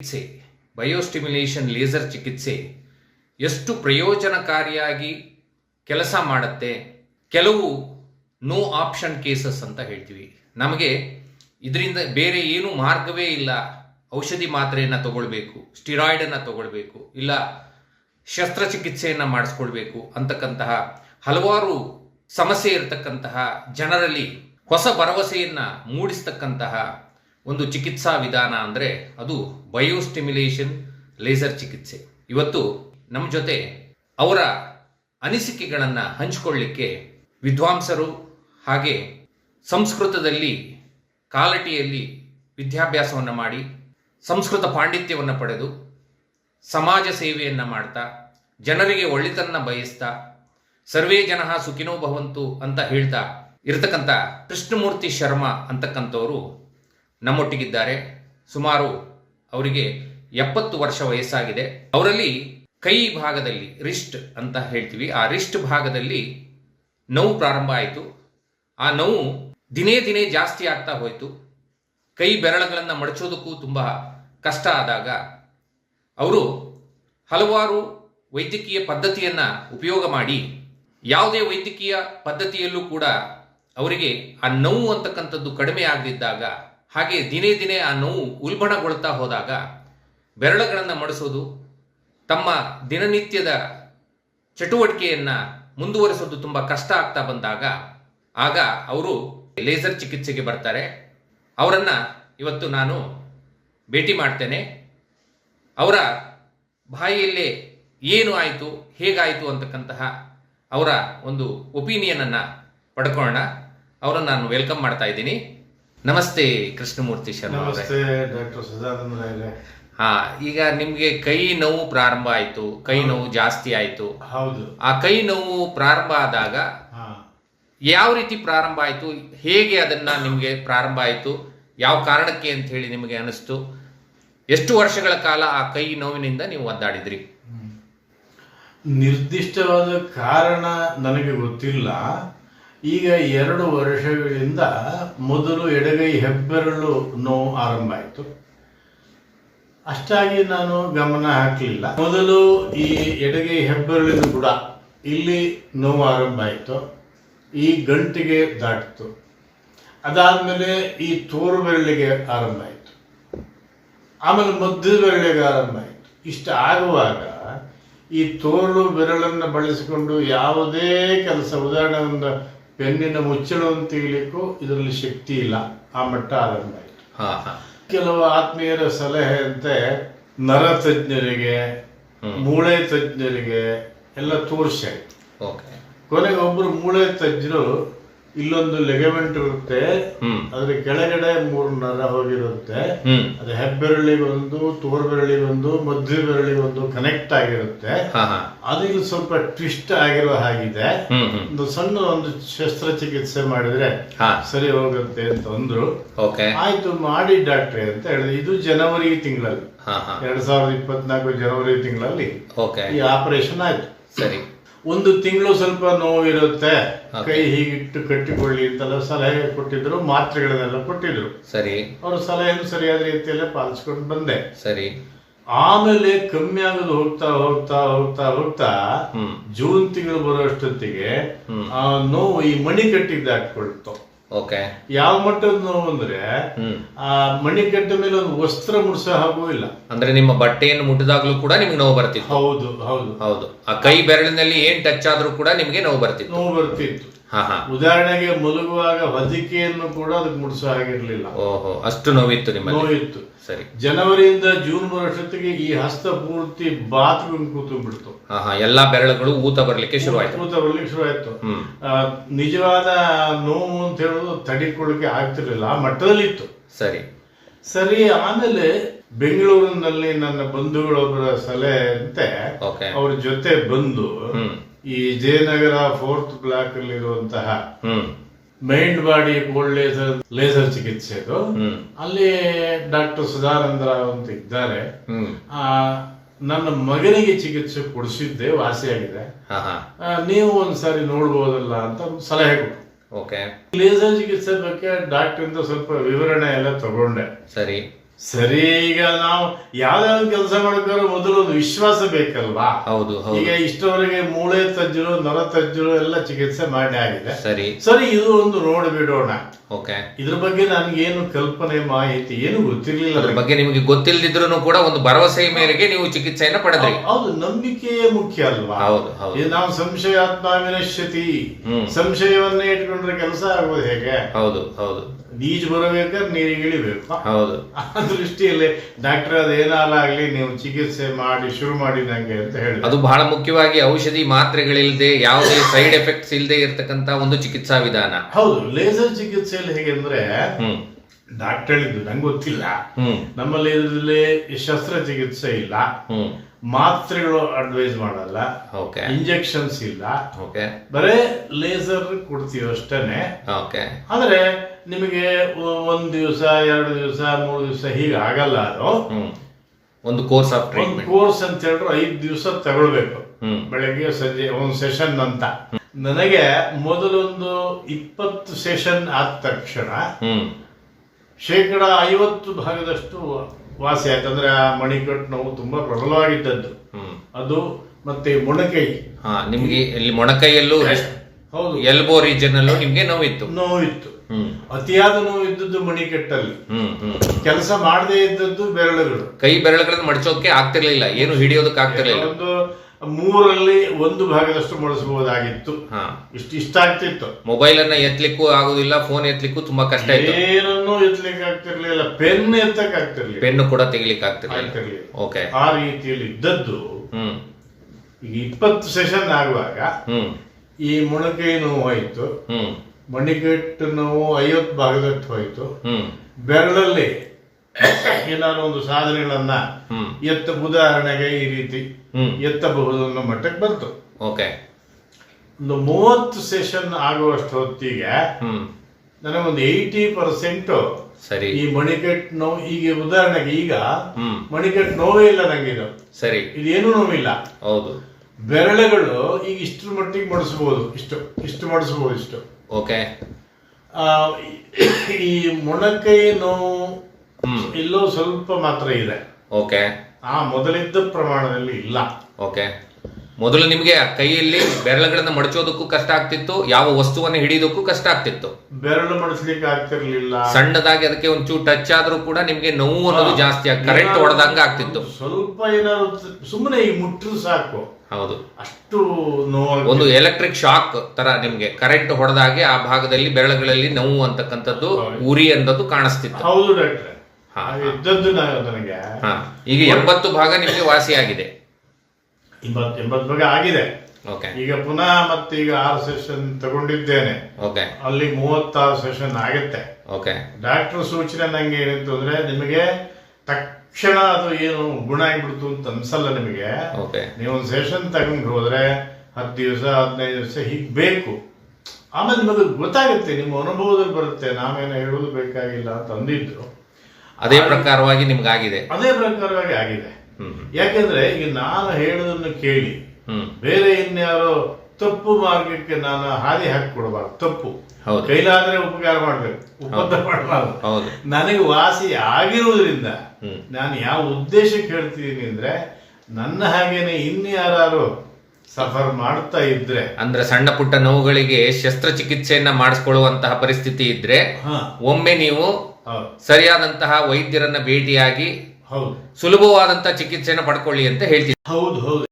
ಚಿಕಿತ್ಸೆ, ಬಯೋಸ್ಟಿಮ್ಯುಲೇಷನ್ ಲೇಸರ್ ಚಿಕಿತ್ಸೆ. ಎಷ್ಟು ಪ್ರಯೋಜನಕಾರಿಯಾಗಿ ಕೆಲಸ ಮಾಡುತ್ತೆ? ಕೆಲವು ನೋ ಆಪ್ಷನ್ ಕೇಸಸ್ ಅಂತ ಹೇಳ್ತೀವಿ. ನಮಗೆ ಇದರಿಂದ ಬೇರೆ ಏನು ಮಾರ್ಗವೇ ಇಲ್ಲ. ಔಷಧಿ ಮಾತ್ರೆಯನ್ನು ತಗೊಳ್ಬೇಕು, ಸ್ಟಿರಾಯ್ಡನ್ನು ತಗೊಳ್ಬೇಕು, ಇಲ್ಲ ಶಸ್ತ್ರಚಿಕಿತ್ಸೆಯನ್ನು ಮಾಡಿಸ್ಕೊಳ್ಬೇಕು ಅಂತಕ್ಕಂತಹ ಹಲವಾರು ಸಮಸ್ಯೆ ಇರತಕ್ಕಂತಹ ಜನರಲ್ಲಿ ಹೊಸ ಭರವಸೆಯನ್ನು ಮೂಡಿಸ್ತಕ್ಕಂತಹ ಒಂದು ಚಿಕಿತ್ಸಾ ವಿಧಾನ ಅಂದರೆ ಅದು ಬಯೋಸ್ಟಿಮ್ಯುಲೇಷನ್ ಲೇಸರ್ ಚಿಕಿತ್ಸೆ. ಇವತ್ತು ನಮ್ಮ ಜೊತೆ ಅವರ ಅನಿಸಿಕೆಗಳನ್ನು ಹಂಚಿಕೊಳ್ಳಿಕ್ಕೆ ವಿದ್ವಾಂಸರು ಹಾಗೆ ಸಂಸ್ಕೃತದಲ್ಲಿ ಕಾಲಟಿಯಲ್ಲಿ ವಿದ್ಯಾಭ್ಯಾಸವನ್ನು ಮಾಡಿ, ಸಂಸ್ಕೃತ ಪಾಂಡಿತ್ಯವನ್ನು ಪಡೆದು, ಸಮಾಜ ಸೇವೆಯನ್ನು ಮಾಡ್ತಾ, ಜನರಿಗೆ ಒಳ್ಳಿತನ್ನ ಬಯಸ್ತಾ, ಸರ್ವೇ ಜನ ಸುಖಿನೋ ಭವಂತು ಅಂತ ಹೇಳ್ತಾ ಇರತಕ್ಕಂಥ ಕೃಷ್ಣಮೂರ್ತಿ ಶರ್ಮಾ ಅಂತಕ್ಕಂಥವರು ನಮ್ಮೊಟ್ಟಿಗಿದ್ದಾರೆ. ಸುಮಾರು ಅವರಿಗೆ ಎಪ್ಪತ್ತು ವರ್ಷ ವಯಸ್ಸಾಗಿದೆ. ಅವರಲ್ಲಿ ಕೈ ಭಾಗದಲ್ಲಿ ರಿಸ್ಟ್ ಅಂತ ಹೇಳ್ತೀವಿ. ಆ ರಿಸ್ಟ್ ಭಾಗದಲ್ಲಿ ನೋವು ಪ್ರಾರಂಭ ಆಯಿತು. ಆ ನೋವು ದಿನೇ ದಿನೇ ಜಾಸ್ತಿ ಆಗ್ತಾ ಹೋಯಿತು. ಕೈ ಬೆರಳುಗಳನ್ನು ಮಡಚೋದಕ್ಕೂ ತುಂಬ ಕಷ್ಟ ಆದಾಗ ಅವರು ಹಲವಾರು ವೈದ್ಯಕೀಯ ಪದ್ಧತಿಯನ್ನು ಉಪಯೋಗ ಮಾಡಿ, ಯಾವುದೇ ವೈದ್ಯಕೀಯ ಪದ್ಧತಿಯಲ್ಲೂ ಕೂಡ ಅವರಿಗೆ ಆ ನೋವು ಅಂತಕ್ಕಂಥದ್ದು ಕಡಿಮೆ ಆಗದಿದ್ದಾಗ ಹಾಗೆ ದಿನೇ ದಿನೇ ಆ ನೋವು ಉಲ್ಬಣಗೊಳ್ತಾ ಹೋದಾಗ ಬೆರಳುಗಳನ್ನು ಮಡಿಸೋದು, ತಮ್ಮ ದಿನನಿತ್ಯದ ಚಟುವಟಿಕೆಯನ್ನು ಮುಂದುವರಿಸೋದು ತುಂಬ ಕಷ್ಟ ಆಗ್ತಾ ಬಂದಾಗ ಆಗ ಅವರು ಲೇಸರ್ ಚಿಕಿತ್ಸೆಗೆ ಬರ್ತಾರೆ. ಅವರನ್ನು ಇವತ್ತು ನಾನು ಭೇಟಿ ಮಾಡ್ತೇನೆ. ಅವರ ಬಾಯಿಯಲ್ಲೇ ಏನು ಆಯಿತು, ಹೇಗಾಯಿತು ಅಂತಕ್ಕಂತಹ ಅವರ ಒಂದು ಒಪಿನಿಯನನ್ನು ಪಡ್ಕೊಳ್ಳೋಣ. ಅವರನ್ನು ನಾನು ವೆಲ್ಕಮ್ ಮಾಡ್ತಾ ಇದ್ದೀನಿ. ನಮಸ್ತೆ ಕೃಷ್ಣಮೂರ್ತಿ ಶರ್ಮಾ ಅವರೇ. ನಮಸ್ತೆ ಡಾಕ್ಟರ್ ಸದಾನಂದ ರಾಯರೇ. ಹಾ ಈಗ ನಿಮ್ಗೆ ಕೈ ನೋವು ಪ್ರಾರಂಭ ಆಯ್ತು ಕೈ ನೋವು ಜಾಸ್ತಿ ಆಯ್ತು. ಹೌದು. ಆ ಕೈ ನೋವು ಪ್ರಾರಂಭ ಆದಾಗ ಯಾವ ರೀತಿ ಪ್ರಾರಂಭ ಆಯ್ತು ಹೇಗೆ ಅದನ್ನ ನಿಮ್ಗೆ ಪ್ರಾರಂಭ ಆಯ್ತು ಯಾವ ಕಾರಣಕ್ಕೆ ಅಂತ ಹೇಳಿ ನಿಮಗೆ ಅನಿಸ್ತು? ಎಷ್ಟು ವರ್ಷಗಳ ಕಾಲ ಆ ಕೈ ನೋವಿನಿಂದ ನೀವು ಒದ್ದಾಡಿದ್ರಿ? ನಿರ್ದಿಷ್ಟವಾದ ಕಾರಣ ನನಗೆ ಗೊತ್ತಿಲ್ಲ. ಈಗ ಎರಡು ವರ್ಷಗಳಿಂದ ಮೊದಲು ಎಡಗೈ ಹೆಬ್ಬೆರಳು ನೋವು ಆರಂಭ ಆಯಿತು. ಅಷ್ಟಾಗಿ ನಾನು ಗಮನ ಹಾಕಲಿಲ್ಲ. ಮೊದಲು ಈ ಎಡಗೈ ಹೆಬ್ಬೆರಳಿನ ಬುಡ ಇಲ್ಲಿ ನೋವು ಆರಂಭ ಆಯಿತು. ಈ ಗಂಟಿಗೆ ದಾಟಿತು. ಅದಾದಮೇಲೆ ಈ ತೋರು ಬೆರಳಿಗೆ ಆರಂಭ ಆಯಿತು. ಆಮೇಲೆ ಮಧ್ಯದ ಬೆರಳಿಗೆ ಆರಂಭ ಆಯಿತು. ಇಷ್ಟ ಆಗುವಾಗ ಈ ತೋರು ಬೆರಳನ್ನು ಬಳಸಿಕೊಂಡು ಯಾವುದೇ ಕೆಲಸ, ಉದಾಹರಣೆ ಒಂದು ಪೆನ್ನಿನ ಮುಚ್ಚಳವನ್ನು ತೆಗಿಲಿಕ್ಕೂ ಇದರಲ್ಲಿ ಶಕ್ತಿ ಇಲ್ಲ. ಆ ಮಟ್ಟ ಆರಂಭ ಆಯಿತು. ಕೆಲವು ಆತ್ಮೀಯರ ಸಲಹೆಯಂತೆ ನರ ತಜ್ಞರಿಗೆ ಮೂಳೆ ತಜ್ಞರಿಗೆ ಎಲ್ಲ ಓಕೆ. ಕೊನೆಗೆ ಒಬ್ರು ಮೂಳೆ ತಜ್ಞರು ಇಲ್ಲೊಂದು ಲೆಗಮೆಂಟ್ ಇರುತ್ತೆ ಅದ್ರ ಕೆಳಗಡೆ ಮೂರು ನರ ಹೋಗಿರುತ್ತೆ. ಅದು ಹೆಬ್ಬೆರಳಿಗೊಂದು ತೋರ್ಬೆರಳಿಗೊಂದು ಮಧ್ಯ ಬೆರಳಿಗೆ ಒಂದು ಕನೆಕ್ಟ್ ಆಗಿರುತ್ತೆ. ಅದು ಇಲ್ಲಿ ಸ್ವಲ್ಪ ಟ್ವಿಸ್ಟ್ ಆಗಿರುವ ಹಾಗಿದೆ. ಒಂದು ಸಣ್ಣ ಒಂದು ಶಸ್ತ್ರಚಿಕಿತ್ಸೆ ಮಾಡಿದ್ರೆ ಸರಿ ಹೋಗುತ್ತೆ ಅಂತ ಅಂದ್ರು. ಓಕೆ. ಆಯ್ತು ಮಾಡಿ ಡಾಕ್ಟ್ರೆ ಅಂತ ಹೇಳಿದ್ರು. ಇದು ಜನವರಿ ತಿಂಗಳಲ್ಲಿ. ಎರಡ್ ಸಾವಿರದ ಇಪ್ಪತ್ನಾಲ್ಕು ಜನವರಿ ತಿಂಗಳಲ್ಲಿ ಓಕೆ. ಈ ಆಪರೇಷನ್ ಆಯ್ತು. ಸರಿ. ಒಂದು ತಿಂಗಳು ಸ್ವಲ್ಪ ನೋವಿರುತ್ತೆ. ಕೈ ಹೀಗಿಟ್ಟು ಕಟ್ಟಿಕೊಳ್ಳಿ ಅಂತೆಲ್ಲ ಸಲಹೆ ಕೊಟ್ಟಿದ್ರು ಮಾತ್ರೆಗಳನ್ನೆಲ್ಲ ಕೊಟ್ಟಿದ್ರು. ಸರಿ. ಅವರು ಸಲಹೆಯನ್ನು ಸರಿಯಾದ ರೀತಿಯಲ್ಲೇ ಪಾಲಿಸ್ಕೊಂಡು ಬಂದೆ. ಸರಿ. ಆಮೇಲೆ ಕಮ್ಮಿ ಆಗೋದು ಹೋಗ್ತಾ ಹೋಗ್ತಾ ಹೋಗ್ತಾ ಹೋಗ್ತಾ ಜೂನ್ ತಿಂಗಳು ಬರೋಷ್ಟೊತ್ತಿಗೆ. ಆ ನೋವು ಈ ಮಣಿಕಟ್ಟಿಗೆ ಹಾಕೊಳ್ತು ಓಕೆ. ಯಾವ ಮಟ್ಟದ ನೋವು ಅಂದ್ರೆ ಆ ಆ ಮಣಿಕಟ್ಟ ಮೇಲೆ ಒಂದು ವಸ್ತ್ರ ಮುಡ್ಸೋ ಹಾಗೂ ಇಲ್ಲ. ಅಂದ್ರೆ ನಿಮ್ಮ ಬಟ್ಟೆಯನ್ನು ಮುಟ್ಟಿದಾಗ್ಲೂ ಕೂಡ ನಿಮ್ಗೆ ನೋವು ಬರ್ತಿತ್ತು. ಹೌದು ಹೌದು. ಹೌದು. ಆ ಕೈ ಬೆರಳಿನಲ್ಲಿ ಏನ್ ಟಚ್ ಆದ್ರೂ ಕೂಡ ನಿಮ್ಗೆ ನೋವು ಬರ್ತಿತ್ತು. ನೋವು ಬರ್ತಿತ್ತು. ಉದಾಹರಣೆಗೆ ಮಲಗುವಾಗ ಹೊದಿಕೆಯನ್ನು ಕೂಡ ಅದಕ್ಕೆ ಮುಡಿಸೋ ಹಾಗಿರ್ಲಿಲ್ಲ. ಓಹೋ ಅಷ್ಟು ನೋವಿತ್ತು ನಿಮ್ಮ ನೋವಿತ್ತು. ಸರಿ. ಜನವರಿಯಿಂದ ಜೂನ್ ಬರೋಷ್ಟೊತ್ತಿಗೆ ಈ ಹಸ್ತ ಪೂರ್ತಿ ಬಾತ್ರೂಮ್ ಕೂತು ಬಿಡ್ತು ಹಾ ಹಾ ಎಲ್ಲಾ ಬೆರಳುಗಳು ಊತ ಬರ್ಲಿಕ್ಕೆ ಶುರು ಆಯ್ತು. ಕೂತ ಬರ್ಲಿಕ್ಕೆ ಶುರು ಆಯ್ತು. ಆ, ನಿಜವಾದ ನೋವು ಅಂತ ಹೇಳೋದು ತಡಿಕೊಳ್ಳಿಕ್ಕೆ ಆಗ್ತಿರ್ಲಿಲ್ಲ ಆ ಮಟ್ಟದಲ್ಲಿ ಇತ್ತು ಸರಿ. ಸರಿ ಆಮೇಲೆ ಬೆಂಗಳೂರಿನಲ್ಲಿ ನನ್ನ ಬಂಧುಗಳೊಬ್ಬರ ಸಲಹೆಯಂತೆ ಓಕೆ. ಅವ್ರ ಜೊತೆ ಬಂದು ಹ್ಮ್. ಈ ಜಯನಗರ ಫೋರ್ತ್ ಬ್ಲಾಕ್ ಅಲ್ಲಿರುವಂತಹ ಹ್ಮ್. Mind body gold laser laser ಚಿಕಿತ್ಸೆ ಅದು ಅಲ್ಲಿ ಡಾಕ್ಟರ್ ಸುಧಾನಂದ್ರ ಅಂತ ಇದ್ದಾರೆ. ಆ, ನನ್ನ ಮಗನಿಗೆ ಚಿಕಿತ್ಸೆ ಕೊಡಿಸಿದ್ದೆ ವಾಸಿಯಾಗಿದೆ ನೀವು ಒಂದ್ಸಾರಿ ನೋಡ್ಬೋದಲ್ಲ ಅಂತ ಸಲಹೆ ಕೊಟ್ಟು ಓಕೆ. ಲೇಸರ್ ಚಿಕಿತ್ಸೆ ಬಗ್ಗೆ ಡಾಕ್ಟರ್ ಇಂದ ಸ್ವಲ್ಪ ವಿವರಣೆ ಎಲ್ಲ ತಗೊಂಡೆ. ಸರಿ. ಸರಿ ಈಗ ನಾವು ಯಾವ್ದಾದ್ರು ಕೆಲಸ ಮಾಡ್ಕೊಂಡ್ರೆ ಮೊದಲು ಒಂದು ವಿಶ್ವಾಸ ಬೇಕಲ್ವಾ? ಹೌದು ಹೌದು. ಈಗ ಇಷ್ಟವರೆಗೆ ಮೂಳೆ ತಜ್ಜರು ನರ ತಜ್ಜರು ಎಲ್ಲ ಚಿಕಿತ್ಸೆ ಮಾಡಿ ಆಗಿದೆ. ಸರಿ. ಸರಿ ಇದು ಒಂದು ನೋಡ್ಬಿಡೋಣ ಓಕೆ. ಇದ್ರ ಬಗ್ಗೆ ನನಗೇನು ಕಲ್ಪನೆ ಮಾಹಿತಿ ಏನು ಗೊತ್ತಿರ್ಲಿಲ್ಲ ಅದ್ರ ಬಗ್ಗೆ ನಿಮಗೆ ಗೊತ್ತಿಲ್ಲದಿದ್ರು ಕೂಡ ಒಂದು ಭರವಸೆ ಮೇರೆಗೆ ನೀವು ಚಿಕಿತ್ಸೆಯನ್ನ ಪಡೆದ್ರಿ. ಹೌದು ನಂಬಿಕೆಯೇ ಮುಖ್ಯ ಅಲ್ವಾ? ಹೌದು ಹೌದು. ಇದು ನಾವು ಸಂಶಯಾತ್ಮ ವಿನಶ್ಯತಿ ಹ್ಮ್. ಸಂಶಯವನ್ನೇ ಇಟ್ಕೊಂಡ್ರೆ ಕೆಲಸ ಆಗೋದು ಹೇಗೆ? ಹೌದು ಹೌದು. ನೀಜ್ ಬರಬೇಕಾದ್ರೆ ನೀರಿಗೆ ಇಳಿಬೇಕು ಹೌದು. ದೃಷ್ಟಿಯಲ್ಲಿ ಡಾಕ್ಟರ್ ಅದೇನಾಗಲಿ ನೀವು ಚಿಕಿತ್ಸೆ ಮಾಡಿ ಶುರು ಮಾಡಿದಂಗೆ ಅಂತ ಹೇಳಿ ಅದು ಬಹಳ ಮುಖ್ಯವಾಗಿ ಔಷಧಿ ಮಾತ್ರೆಗಳಿಲ್ಲದೆ ಯಾವುದೇ ಸೈಡ್ ಎಫೆಕ್ಟ್ಸ್ ಇಲ್ಲದೆ ಇರತಕ್ಕಂತ ಒಂದು ಚಿಕಿತ್ಸಾ ವಿಧಾನ. ಹೌದು ಲೇಸರ್ ಚಿಕಿತ್ಸೆಯಲ್ಲಿ ಹೇಗೆ ಅಂದ್ರೆ ಡಾಕ್ಟರ್ ಹೇಳಿದ್ದು ನಂಗೆ ಗೊತ್ತಿಲ್ಲ. ನಮ್ಮ ನಮ್ಮಲ್ಲಿ ಇದರಲ್ಲಿ ಶಸ್ತ್ರಚಿಕಿತ್ಸೆ ಇಲ್ಲ. ಮಾತ್ರೆಗಳು ಅಡ್ವೈಸ್ ಮಾಡಲ್ಲ. ಇಂಜೆಕ್ಷನ್ಸ್ ಇಲ್ಲ. ಓಕೆ. ಬರೇ ಲೇಸರ್ ಕೊಡ್ತೀವಿ ಅಷ್ಟೇನೆ. ಓಕೆ. ಆದ್ರೆ ನಿಮಗೆ ಒಂದ್ ದಿವಸ ಎರಡು ದಿವಸ ಮೂರು ದಿವಸ ಹೀಗೆ ಆಗಲ್ಲ ಅದು. ಒಂದು ಕೋರ್ಸ್ ಆಫ್ ಟ್ರೀಟ್ಮೆಂಟ್ ಕೋರ್ಸ್ ಅಂತ ಹೇಳಿದ್ರು ಐದು ದಿವಸ ತಗೊಳ್ಬೇಕು. ಬೆಳಗ್ಗೆ ಸಂಜೆ ಒಂದು ಸೆಷನ್ ಅಂತ. ನನಗೆ ಮೊದಲೊಂದು ಇಪ್ಪತ್ತು ಸೆಷನ್ ಆದ ತಕ್ಷಣ ಶೇಕಡ ಐವತ್ತು ಭಾಗದಷ್ಟು ವಾಸಿ ಆಯ್ತು. ಅಂದ್ರೆ ಆ ಮಣಿಕಟ್ಟು ನೋವು ತುಂಬಾ ಪ್ರಬಲವಾಗಿದ್ದದ್ದು. ಅದು ಮತ್ತೆ ಮೊಣಕೈ. ಹಾ ನಿಮ್ಗೆ ಇಲ್ಲಿ ಮೊಣಕೈಯಲ್ಲೂ ಹೌದು. ಎಲ್ಬೋ ರೀಜನ್ ಅಲ್ಲೂ ನಿಮ್ಗೆ ನೋವಿತ್ತು. ನೋವಿತ್ತು. ಅತಿಯಾದ ನೋವು ಇದ್ದದ್ದು ಮಣಿಕಟ್ಟಲ್ಲಿ. ಹ್ಮ್ ಹ್ಮ್ ಕೆಲಸ ಮಾಡದೇ ಇದ್ದದ್ದು ಬೆರಳುಗಳು. ಕೈ ಬೆರಳುಗಳನ್ನು ಮಡಚೋಕೆ ಆಗ್ತಿರ್ಲಿಲ್ಲ ಏನು ಹಿಡಿಯೋದಕ್ಕೆ ಆಗ್ತಿರ್ಲಿಲ್ಲ. ಒಂದು ಮೂರಲ್ಲಿ ಒಂದು ಭಾಗದಷ್ಟು ಮಡಿಸಬಹುದಾಗಿತ್ತು ಹಾ. ಇಷ್ಟು ಇಷ್ಟ ಆಗ್ತಿತ್ತು. ಮೊಬೈಲ್ ಅನ್ನ ಎತ್ತಲಿಕ್ಕೂ ಆಗುದಿಲ್ಲ ಫೋನ್ ಎತ್ತಲಿಕ್ಕೂ ತುಂಬಾ ಕಷ್ಟ ಇತ್ತು. ಏನನ್ನು ಎತ್ತಲಿಕ್ಕೆ ಆಗ್ತಿರ್ಲಿಲ್ಲ ಪೆನ್ ಎತ್ತಕ್ಕೆ ಆಗ್ತಿರ್ಲಿಲ್ಲ. ಪೆನ್ ಕೂಡ ತೆಗಿಲಿಕ್ಕೆ ಆಗ್ತಿರ್ಲಿಲ್ಲ. ಓಕೆ. ಆ ರೀತಿಯಲ್ಲಿ ಇದ್ದದ್ದು ಈಗ ಇಪ್ಪತ್ತು ಸೆಷನ್ ಆಗುವಾಗ ಹ್ಮ್. ಈ ಮೊಣಕೈ ನೋವು ಆಯ್ತು ಮಣಿಕಟ್ಟು ನೋವು ಐವತ್ತು ಭಾಗದಷ್ಟು ಹೋಯಿತು. ಬೆರಳಲ್ಲಿ ಏನಾದ್ರು ಒಂದು ಸಾಧನೆಗಳನ್ನ ಎತ್ತ ಉದಾಹರಣೆಗೆ ಈ ರೀತಿ ಎತ್ತಬಹುದು ಅನ್ನೋ ಮಟ್ಟಕ್ಕೆ ಬಂತು. ಓಕೆ. ಒಂದು ಮೂವತ್ತು ಸೆಷನ್ ಆಗುವಷ್ಟು ಹೊತ್ತಿಗೆ ನನಗೊಂದು ಏಯ್ಟಿ ಪರ್ಸೆಂಟ್ ಸರಿ. ಈ ಮಣಿಕಟ್ಟು ನೋವು ಈಗ ಉದಾಹರಣೆಗೆ ಈಗ ಮಣಿಕಟ್ಟು ನೋವೇ ಇಲ್ಲ ನಂಗಿದು. ಸರಿ. ಇದೇನು ನೋವಿಲ್ಲ. ಹೌದು. ಬೆರಳುಗಳು ಈಗ ಇಷ್ಟರ ಮಟ್ಟಿಗೆ ಮಡಿಸ್ಬೋದು. ಇಷ್ಟು ಇಷ್ಟು ಮಡಿಸ್ಬೋದು ಇಷ್ಟು. ಓಕೆ. ಈ ಮೊಣಕೈ ನೋವು ಇಲ್ಲೋ ಸ್ವಲ್ಪ ಮಾತ್ರ ಇದೆ. ಓಕೆ. ಆ ಮೊದಲಿದ್ದ ಪ್ರಮಾಣದಲ್ಲಿ ಇಲ್ಲ. ಓಕೆ. ಮೊದಲು ನಿಮಗೆ ಕೈಯಲ್ಲಿ ಬೆರಳುಗಳನ್ನ ಮಡಚೋದಕ್ಕೂ ಕಷ್ಟ ಆಗ್ತಿತ್ತು ಯಾವ ವಸ್ತುವನ್ನ ಹಿಡಿಯೋದಕ್ಕೂ ಕಷ್ಟ ಆಗ್ತಿತ್ತು. ಬೆರಳು ಮಡಿಸ್ಲಿಕ್ಕೆ ಆಗ್ತಿರ್ಲಿಲ್ಲ. ಸಣ್ಣದಾಗಿ ಅದಕ್ಕೆ ಒಂಚೂರು ಟಚ್ ಆದ್ರೂ ಕೂಡ ನಿಮ್ಗೆ ನೋವು ಅನ್ನೋದು ಜಾಸ್ತಿ ಕರೆಂಟ್ ಹೊಡೆದಂಗ ಆಗ್ತಿತ್ತು. ಸ್ವಲ್ಪ ಏನಾದ್ರು ಸುಮ್ಮನೆ ಈ ಮುಟ್ಟರು ಸಾಕು. ಹೌದು. ಅಷ್ಟು ನೋವು ಒಂದು ಎಲೆಕ್ಟ್ರಿಕ್ ಶಾಕ್ ತರ ನಿಮ್ಗೆ ಕರೆಂಟ್ ಹೊಡೆದಾಗೆ ಆ ಭಾಗದಲ್ಲಿ ಬೆರಳುಗಳಲ್ಲಿ ನೋವು ಅಂತಕ್ಕಂಥದ್ದು ಉರಿ ಅನ್ನೋದು ಕಾಣಿಸ್ತಿತ್ತು. ಹೌದು ಡಾಕ್ಟ್ರೆ. ನನಗೆ. ಈಗ ಎಂಬತ್ತು ಭಾಗ ನಿಮ್ಗೆ ವಾಸಿಯಾಗಿದೆ. ಎಂಬತ್ ಎಂಬತ್ತು ಬಗ್ಗೆ ಆಗಿದೆ. ಓಕೆ ಈಗ ಪುನಃ ಮತ್ತೆ ಈಗ ಆರು ಸೆಷನ್ ತಗೊಂಡಿದ್ದೇನೆ. ಓಕೆ ಅಲ್ಲಿ ಮೂವತ್ತಾರು ಸೆಷನ್ ಆಗುತ್ತೆ. ಓಕೆ ಡಾಕ್ಟರ್ ಸೂಚನೆ ನಂಗೆ ಏನಿತ್ತು ಅಂದ್ರೆ ನಿಮಗೆ ತಕ್ಷಣ ಅದು ಏನು ಗುಣ ಆಗ್ಬಿಡ್ತು ಅಂತ ಅನ್ಸಲ್ಲ ನಿಮಗೆ. ಓಕೆ ನೀವು ಒಂದು ಸೆಷನ್ ತಗೊಂಡು ಹೋದ್ರೆ ಹತ್ತು ದಿವಸ ಹದಿನೈದು ದಿವಸ ಹೀಗೆ ಬೇಕು. ಆಮೇಲೆ ನಿಮಗೆ ಗೊತ್ತಾಗುತ್ತೆ ನಿಮ್ಮ ಅನುಭವದಲ್ಲಿ ಬರುತ್ತೆ ನಾವೇನು ಹೇಳೋದು ಬೇಕಾಗಿಲ್ಲ ಅಂತ ಅಂದಿದ್ರು. ಅದೇ ಪ್ರಕಾರವಾಗಿ ನಿಮ್ಗೆ ಆಗಿದೆ ಅದೇ ಪ್ರಕಾರವಾಗಿ ಆಗಿದೆ. ಯಾಕೆಂದ್ರೆ ಈಗ ನಾನು ಹೇಳೋದನ್ನು ಕೇಳಿ ಬೇರೆ ಇನ್ಯಾರೋ ತಪ್ಪು ಮಾರ್ಗಕ್ಕೆ ನಾನು ಹಾದಿ ಹಾಕಿ ಕೊಡಬಾರ್ದು ತಪ್ಪು. ಹೌದು. ಕೈಲಾದ್ರೆ ಉಪಕಾರ ಮಾಡ್ಬೇಕು ಉಪದ್ರ ಮಾಡಬಾರ್ದು. ಹೌದು. ನನಗೆ ವಾಸಿ ಆಗಿರುವುದರಿಂದ ನಾನು ಯಾವ ಉದ್ದೇಶಕ್ಕೆ ಹೇಳ್ತಿದ್ದೀನಿ ಅಂದ್ರೆ ನನ್ನ ಹಾಗೇನೆ ಇನ್ಯಾರು ಸಫರ್ ಮಾಡ್ತಾ ಇದ್ರೆ ಅಂದ್ರೆ ಸಣ್ಣ ಪುಟ್ಟ ನೋವುಗಳಿಗೆ ಶಸ್ತ್ರಚಿಕಿತ್ಸೆಯನ್ನ ಮಾಡಿಸ್ಕೊಳ್ಳುವಂತಹ ಪರಿಸ್ಥಿತಿ ಇದ್ರೆ ಒಮ್ಮೆ ನೀವು ಸರಿಯಾದಂತಹ ವೈದ್ಯರನ್ನ ಭೇಟಿಯಾಗಿ ಸುಲಭವಾದಂತಹ ಚಿಕಿತ್ಸೆಯನ್ನು ಪಡ್ಕೊಳ್ಳಿ ಅಂತ ಹೇಳ್ತೀನಿ ಹೌದು ಹೌದು.